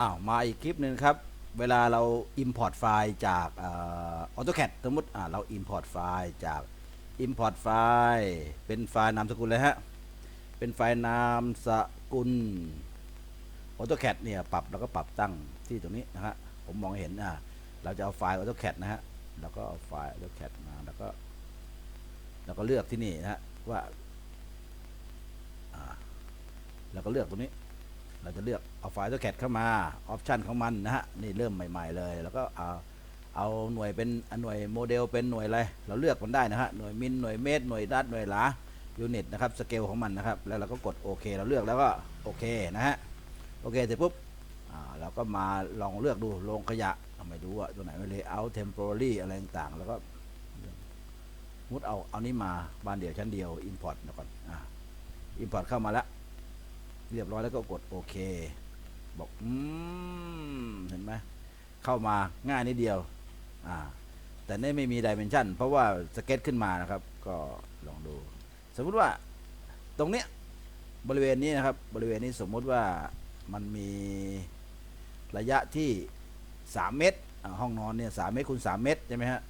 อ้าวมาอีกคลิปหนึ่งครับ เวลาเรา Import ไฟล์จากออ AutoCAD สมมติเรา Import ไฟล์จาก Import ไฟล์เป็นไฟล์นามสกุลเลยฮะ เป็นไฟล์นามสกุล AutoCAD เนี่ยปรับแล้วก็ปรับตั้งที่ตรงนี้นะฮะผมมองเห็นอ่าเราจะเอาไฟล์ AutoCAD นะฮะแล้วก็เอาไฟล์ AutoCAD มาแล้วก็แล้วก็เลือกที่นี่นะฮะว่าอ่าแล้วก็เลือกตรงนี้ เราจะเลือกเอาไฟล์ AutoCAD เข้ามาออปชันของมันนะฮะนี่เริ่มใหม่ ๆ เลย แล้วก็เอาเอาหน่วยเป็นหน่วยโมเดลเป็นหน่วยอะไรเราเลือกมันได้นะฮะหน่วยมิลหน่วยเมตรหน่วยดัดหน่วยหลายูนิตนะครับสเกลของมันนะครับแล้วเราก็กดโอเคเราเลือกแล้วก็โอเคนะฮะโอเคเสร็จปุ๊บอ่าเราก็มาลองเลือกดูลงขยะไม่รู้ว่าตัวไหนไม่เลยเอา temporary อะไรต่างๆ แล้วก็มุดเอาเอานี้มาบานเดียวชั้นเดียว import นะก่อนอ่า import เข้ามาแล้ว เรียบร้อยแล้วก็กดโอเค บอก อืม เห็นไหมเข้ามาง่ายนิดเดียว อ่า แต่นี่ไม่มีดิเมนชันเพราะว่าสเก็ตขึ้นมานะครับ ก็ลองดู สมมุติว่าตรงเนี้ยบริเวณนี้นะครับ บริเวณนี้สมมุติว่ามันมีระยะที่ 3 เมตร ห้องนอนเนี่ยสเมตรคูณ3เมตรใช่ไหมฮะ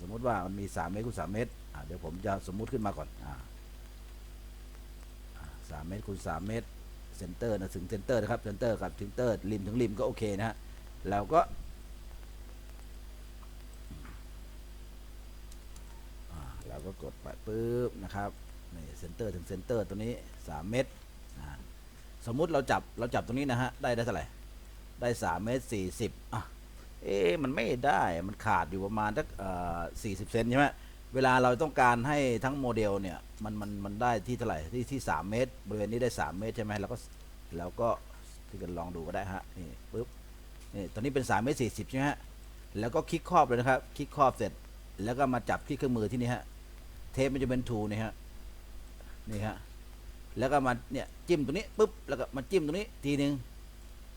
สมมุติว่ามันมี 3 เมตรคูณ3เมตรเดี๋ยวผมจะสมมุติขึ้นมาก่อนสามเมตรคูณสามเมตร ซนเตอร์นะถึงเซนเตอร์นะครับเซนเตอร์กับถึงเตอร์ริมถึงริมก็โอเคนะฮะแล้วก็เราก็กดไปปุ๊บนะครับนี่เซนเตอร์ถึงเซนเตอร์ตัวนี้สามเมตรสมมุติเราจับเราจับตรงนี้นะฮะได้ได้เท่าไหร่ได้สามเมตรสี่สิบอะเอ๊ะมันไม่ได้มันขาดอยู่ประมาณสักสี่สิบเซนใช่ไหม เวลาเราต้องการให้ทั้งโมเดลเนี่ยมันมันมันได้ที่เท่าไหร่ที่ที่สามเมตร บริเวณนี้ได้สามเมตรใช่ไหมแล้วก็แล้วก็ที่กันลองดูก็ได้ฮะนี่ปุ๊บนี่ตอนนี้เป็นสามเมตรสี่สิบใช่ไหมฮะแล้วก็คลิกครอบเลยนะครับคลิกครอบเสร็จแล้วก็มาจับที่เครื่องมือที่นี่ฮะเทปมันจะเป็นทูนี่ฮะนี่ฮะแล้วก็มาเนี่ยจิ้มตรงนี้ปุ๊บแล้วก็มาจิ้มตรงนี้ทีนึง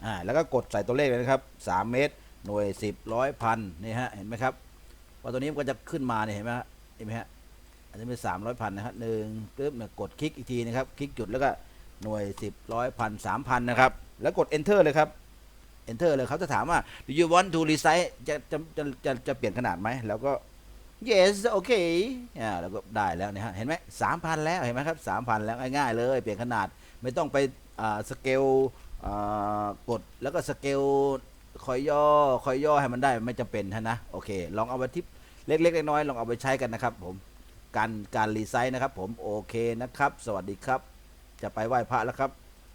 อ่าแล้วก็กดใส่ตัวเลขเลยนะครับสามเมตร หน่วยสิบร้อยพันนี่ฮะเห็นไหมครับพอตัวนี้มันก็จะขึ้นมาเนี่ยเห็นไหมฮะ เห็นไหมฮะ อันนี้เป็นสามร้อยพันนะครับหนึ่งปึ๊บเนี่ยกดคลิกอีกทีนะครับ คลิกจุดแล้วก็หน่วยสิบร้อยพันสามพันนะครับ แล้วกด enter เลยครับ enter เลยเขาจะถามว่า do you want to resize จะจะจะจะจะเปลี่ยนขนาดไหม แล้วก็ yes โอเคอ่าแล้วก็ได้แล้วนี่ยฮะ เห็นไหมสามพันแล้ว เห็นไหมครับสามพันแล้วง่ายๆเลย เปลี่ยนขนาด ไม่ต้องไปอ่าสเกลอ่ากดแล้วก็สเกลคอยย่อคอยย่อให้มันได้ไม่จำเป็นนะนะ โอเค ลองเอาไปทิป เล็กๆน้อยๆลองเอาไปใช้กันนะครับผมการการรีไซต์นะครับผมโอเคนะครับ สวัสดีครับ จะไปไหว้พระแล้วครับ